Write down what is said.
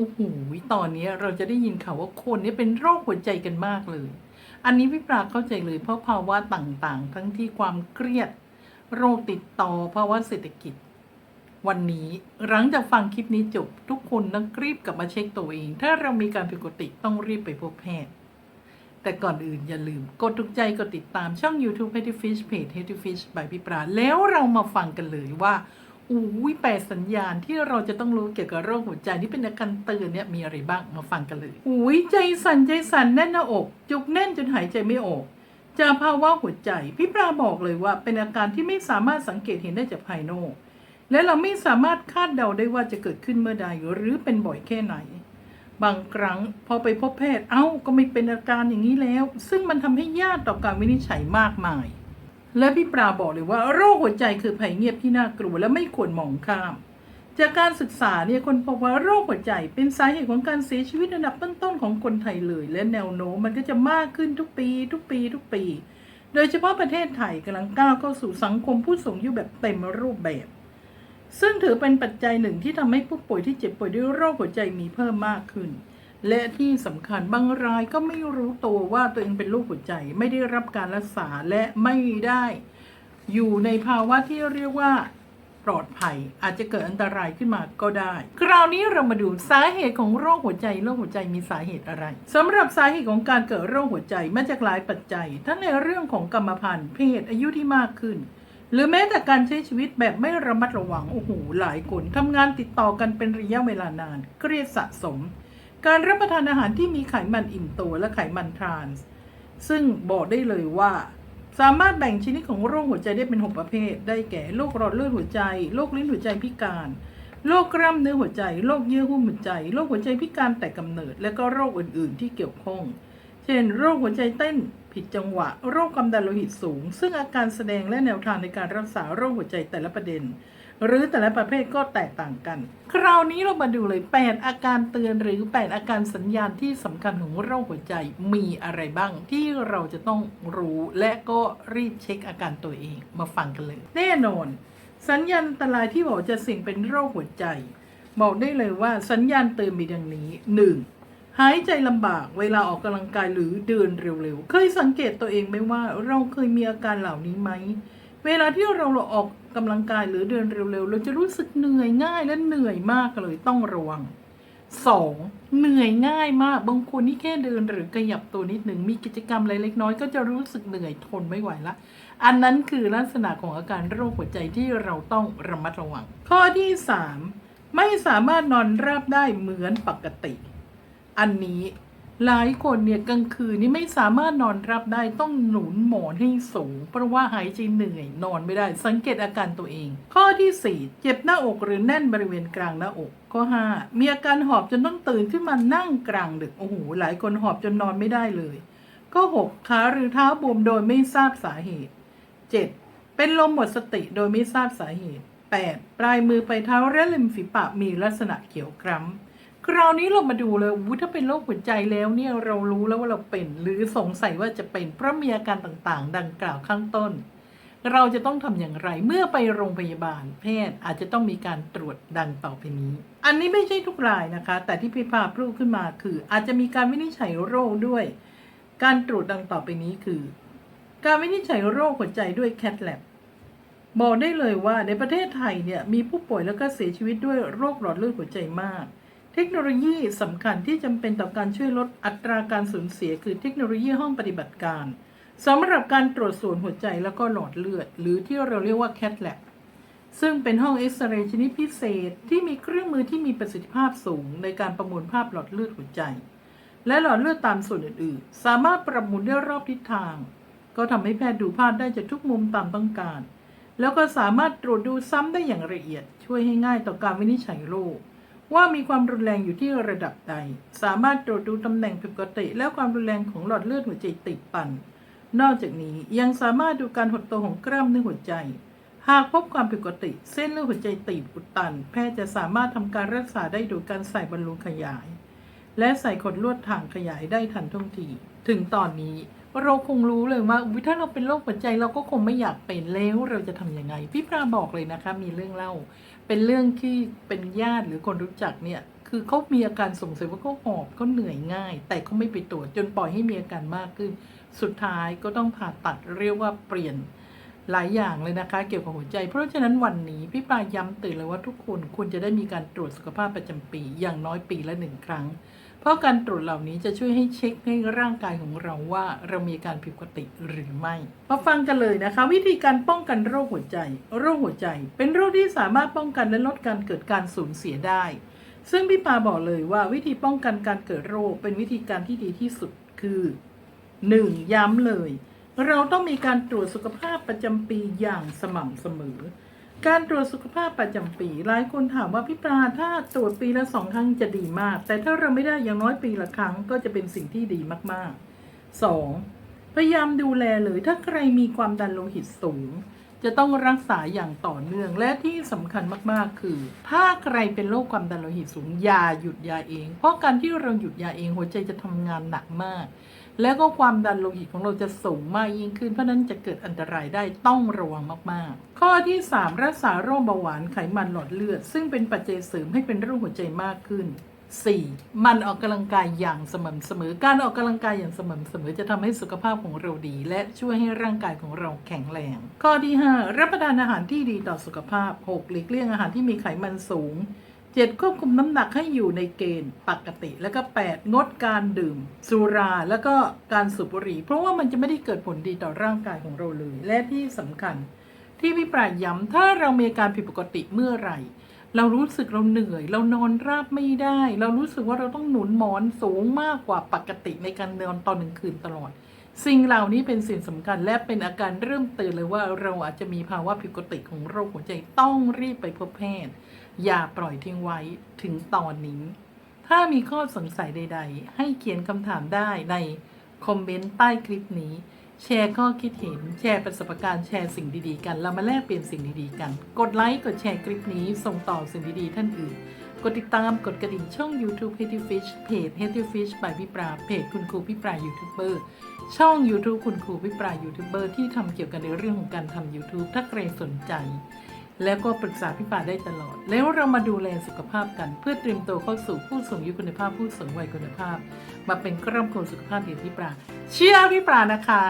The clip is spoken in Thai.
โอ้โหตอนนี้เราจะได้ยินข่าวว่าคนนี้เป็นโรคหัวใจกันมากเลย อันนี้พี่ปราเข้าใจเลยเพราะภาวะต่างๆ ทั้งที่ความเครียด โรคติดต่อภาวะเศรษฐกิจ วันนี้หลังจากฟังคลิปนี้จบทุกคนต้องรีบกลับมาเช็คตัวเอง ถ้าเรามีการผิดปกติต้องรีบไปพบแพทย์ แต่ก่อนอื่นอย่าลืม กดถูกใจกดติดตามช่อง YouTube Healthy Fish Page Healthy Fish by พี่ปราแล้วเรามาฟังกันเลยว่า อุ้ยแปดสัญญาณที่เราจะต้องรู้เกี่ยวกับโรคหัวใจที่เป็นอาการเตือนเนี่ยมีอะไรบ้างมาฟังกันเลยอุ้ยใจสั่นใจสั่นแน่นหน้าอก จุกแน่นจนหายใจไม่ออกจากภาวะหัวใจพี่ปราบอกเลยว่าเป็นอาการที่ไม่สามารถสังเกตเห็นได้จากภายนอก และเราไม่สามารถคาดเดาได้ว่าจะเกิดขึ้นเมื่อใดหรือเป็นบ่อยแค่ไหน บางครั้งพอไปพบแพทย์เอ้าก็ไม่เป็นอาการอย่างนี้แล้ว ซึ่งมันทำให้ยากต่อการวินิจฉัยมากมาย และพี่ปราบอกเลยว่าโรคหัวใจคือภัยเงียบที่น่ากลัวและไม่ควรมองข้าม จากการศึกษาเนี่ยคนพบว่าโรคหัวใจเป็นสาเหตุของการเสียชีวิตอันดับต้นๆของคนไทยเลย และแนวโน้มมันก็จะมากขึ้นทุกปี ทุกปี ทุกปี โดยเฉพาะประเทศไทยกำลังก้าวเข้าสู่สังคมผู้สูงอายุแบบเต็มรูปแบบ ซึ่งถือเป็นปัจจัยหนึ่งที่ทำให้ผู้ป่วยที่เจ็บป่วยด้วยโรคหัวใจมีเพิ่มมากขึ้น และที่สำคัญบางรายก็ไม่รู้ตัวว่าตัวเองเป็นโรคหัวใจ ไม่ได้รับการรักษาและไม่ได้ อยู่ในภาวะที่เรียกว่าปลอดภัยอาจจะเกิดอันตรายขึ้นมาก็ได้ คราวนี้เรามาดูสาเหตุของโรคหัวใจโรคหัวใจมีสาเหตุอะไรสำหรับสาเหตุของการเกิดโรคหัวใจมาจากหลายปัจจัย ทั้งในเรื่องของกรรมพันธุ์เพศอายุที่มากขึ้น หรือแม้แต่การใช้ชีวิตแบบไม่ระมัดระวังโอ้โหหลายคนทำงานติดต่อกันเป็นระยะเวลานาน เครียดสะสม การรับประทานอาหารที่มีไขมันอิ่มตัวและไขมันทรานส์ซึ่งบอกได้เลยว่า สามารถแบ่งชนิดของโรคหัวใจได้เป็น 6 ประเภท ได้แก่โรคหลอดเลือดหัวใจโรคลิ้นหัวใจพิการโรคกล้ามเนื้อหัวใจโรคเยื่อหุ้มหัวใจโรคหัวใจพิการแต่กำเนิด และก็โรคอื่น ๆ ที่เกี่ยวข้อง เช่น โรคหัวใจเต้นผิดจังหวะ โรคความดันโลหิตสูง ซึ่งอาการแสดงและแนวทางในการรักษาโรคหัวใจแต่ละประเด็น หรือแต่ละประเภทก็แตกต่างกัน คราวนี้เรามาดูเลย 8 อาการเตือนหรือ 8 อาการสัญญาณที่สำคัญของโรคหัวใจมีอะไรบ้างที่เราจะต้องรู้และก็รีบเช็คอาการตัวเองมาฟังกันเลย แน่นอน สัญญาณอันตรายที่บอกจะเสี่ยงเป็นโรคหัวใจ บอกได้เลยว่าสัญญาณเตือนมีดังนี้ 1. หายใจลำบากเวลาออกกำลังกายหรือเดินเร็วๆ เคยสังเกตตัวเองไหมว่าเราเคยมีอาการเหล่านี้ไหม เวลาที่เราออกกำลังกายหรือเดินเร็วๆ เราจะรู้สึกเหนื่อยง่ายและเหนื่อยมากเลยต้องระวัง 2. เหนื่อยง่ายมากบางคนนี่แค่เดินหรือขยับตัวนิดหนึ่งมีกิจกรรมอะไรเล็กน้อยก็จะรู้สึกเหนื่อยทนไม่ไหวละ อันนั้นคือลักษณะของอาการโรคหัวใจที่เราต้องระมัดระวัง ข้อที่ 3 ไม่สามารถนอนราบได้เหมือนปกติ อันนี้ หลายคนเนี่ยกลางคืนนี่ไม่สามารถนอนรับได้ต้องหนุนหมอนให้สูง เพราะว่าหายใจเหนื่อยนอนไม่ได้ สังเกตอาการตัวเอง ข้อที่ 4 เจ็บหน้าอกหรือแน่นบริเวณกลางหน้าอกข้อ5มีอาการหอบจนต้องตื่นขึ้นมานั่งกลางดึกโอ้โหหลายคนหอบจนนอนไม่ได้เลยข้อ6ขาหรือเท้าบวมโดยไม่ทราบสาเหตุ 7. เป็นลมหมดสติโดยไม่ทราบสาเหตุ 8. ปลายมือไปเท้าและริมฝีปากมีลักษณะเขียวคล้ำ คราวนี้เรามาดูเลยวุถ้าเป็นโรคหัวใจแล้วเนี่ยเรารู้แล้วว่าเราเป็น หรือสงสัยว่าจะเป็นเพราะมีอาการต่างๆ ดังกล่าวข้างต้น เราจะต้องทำอย่างไรเมื่อไปโรงพยาบาล แพทย์อาจจะต้องมีการตรวจดังต่อไปนี้ อันนี้ไม่ใช่ทุกรายนะคะ แต่ที่พี่พาพูดขึ้นมาคือ อาจจะมีการวินิจฉัยโรคด้วย การตรวจดังต่อไปนี้คือ การวินิจฉัยโรคหัวใจด้วยแคทแลบบอกได้เลยว่าในประเทศไทยเนี่ยมีผู้ป่วยแล้วก็เสียชีวิตด้วยโรคหลอดเลือดหัวใจมาก เทคโนโลยีสำคัญที่จำเป็นต่อการช่วยลดอัตราการสูญเสีย คือเทคโนโลยีห้องปฏิบัติการสำหรับการตรวจส่วนหัวใจแล้วก็หลอดเลือด หรือที่เราเรียกว่า CAT lab ซึ่งเป็นห้องเอ็กซเรย์ชนิดพิเศษที่มีเครื่องมือที่มีประสิทธิภาพสูง ในการประมวลภาพหลอดเลือดหัวใจ และหลอดเลือดตามส่วนอื่นๆ สามารถปรับหมุนได้รอบทิศทาง ก็ทำให้แพทย์ดูภาพได้จากทุกมุมตามต้องการ แล้วก็สามารถตรวจดูซ้ำได้อย่างละเอียด ช่วยให้ง่ายต่อการวินิจฉัยโรค ว่ามีความรุนแรงอยู่ที่ระดับใด สามารถตรวจดูตำแหน่งผิดปกติ และความรุนแรงของหลอดเลือดหัวใจตีบตัน นอกจากนี้ยังสามารถดูการหดตัวของกล้ามเนื้อหัวใจ หากพบความผิดปกติ เส้นเลือดหัวใจตีบอุดตัน แพทย์จะสามารถทำการรักษาได้โดยการใส่บอลลูนขยาย และใส่ขดลวดถ่างขยายได้ทันท่วงที ถึงตอนนี้เราคงรู้เลยว่าถ้าเราเป็นโรคหัวใจเราก็คงไม่อยากเป็นแล้วเราจะทำยังไง พี่ปราบอกเลยนะคะ มีเรื่องเล่าเป็นเรื่องที่เป็นญาติหรือคนรู้จักเนี่ย คือเขามีอาการสงสัยว่าเขาหอบเขาเหนื่อยง่าย แต่เขาไม่ไปตรวจจนปล่อยให้มีอาการมากขึ้น สุดท้ายก็ต้องผ่าตัดเรียกว่าเปลี่ยน หลายอย่างเลยนะคะ เกี่ยวกับหัวใจ เพราะฉะนั้นวันนี้พี่ปลาย้ำเตื่นเลยว่าทุกคนควรจะได้มีการตรวจสุขภาพประจำปีอย่างน้อยปีละหนึ่งครั้ง เพราะการตรวจเหล่านี้จะช่วยให้เช็คให้ร่างกายของเราว่าเรามีการผิดปกติหรือไม่ มาฟังกันเลยนะคะ วิธีการป้องกันโรคหัวใจ โรคหัวใจ เป็นโรคที่สามารถป้องกันและลดการเกิดการสูญเสียได้ ซึ่งพี่ปาบอกเลยว่าวิธีป้องกันการเกิดโรคเป็นวิธีการที่ดีที่สุดคือ 1. ย้ำเลย เราต้องมีการตรวจสุขภาพประจำปีอย่างสม่ำเสมอ การตรวจสุขภาพประจำปี หลายคนถามว่าพี่ปลาถ้าตรวจปีละสองครั้งจะดีมาก แต่ถ้าเราไม่ได้อย่างน้อยปีละครั้งก็จะเป็นสิ่งที่ดีมากๆ 2. พยายามดูแลเลยถ้าใครมีความดันโลหิตสูง จะต้องรักษาอย่างต่อเนื่องและที่สำคัญมากๆ คือ ถ้าใครเป็นโรคความดันโลหิตสูงอย่าหยุดยาเอง เพราะการที่เราหยุดยาเองหัวใจจะทำงานหนักมาก แล้วก็ความดันโลหิตของเราจะสูงมากยิ่งขึ้น เพราะนั้นจะเกิดอันตรายได้ต้องระวังมากๆ ข้อที่ 3 รักษาโรคเบาหวานไขมันหลอดเลือด ซึ่งเป็นปัจเจัยเสริมให้เป็นโรคหัวใจมากขึ้น 4. มันออกกำลังกายอย่างสม่ำเสมอ การออกกำลังกายอย่างสม่ำเสมอจะทำให้สุขภาพของเราดี และช่วยให้ร่างกายของเราแข็งแรง ข้อที่ 5 รับประทานอาหารที่ดีต่อสุขภาพ 6. หลีกเลี่ยงอาหารที่มีไขมันสูง 7. ควบคุมน้ำหนักให้อยู่ในเกณฑ์ปกติ แล้วก็ 8. งดการดื่ม สุราแล้วก็การสูบบุหรี่ เพราะว่ามันจะไม่ได้เกิดผลดีต่อร่างกายของเราเลย และที่สำคัญ ที่พี่ปราย้ำถ้าเรามีอาการผิดปกติเมื่อไหร่ เรารู้สึกเราเหนื่อย เรานอนราบไม่ได้ เรารู้สึกว่าเราต้องหนุนหมอนสูงมากกว่าปกติในการนอนตอนหนึ่งคืนตลอด สิ่งเหล่านี้เป็นสิ่งสำคัญและเป็นอาการเริ่มตือนเลยว่าเราอาจจะมีภาวะผิดปกติของโรคหัวใจต้องรีบไปพบแพทย์ อย่าปล่อยทิ้งไว้ถึงตอนนี้ ถ้ามีข้อสงสัยใด ๆ ให้เขียนคำถามได้ในคอมเมนต์ใต้คลิปนี้ แชร์ข้อคิดเห็น แชร์ประสบการณ์แชร์สิ่งดีๆ กัน เรามาแลกเปลี่ยนสิ่งดีๆกัน กดไลค์กดแชร์คลิปนี้ส่งต่อสิ่งดีๆ ท่านอื่นกดติดตามกดกระดิ่งช่อง YouTube h e a d y Fish เพจ h e a d y Fish by พี่ปราเพจคุณครูพี่ปรายูทูบเบอร์ ช่อง YouTube คุณครูพิปรายูทูบเบอร์ที่ทำเกี่ยวกับในเรื่องของการทำ YouTube ถ้าใครสนใจ แล้วก็ปรึกษาพี่ปาได้ตลอด แล้วเรามาดูแลสุขภาพกัน เพื่อเตรียมตัวเข้าสู่ผู้สูงอายุคุณภาพผู้สูงวัยคุณภาพ มาเป็นครอบครัวสุขภาพดีพี่ปราเชื่อพี่ปรานะคะ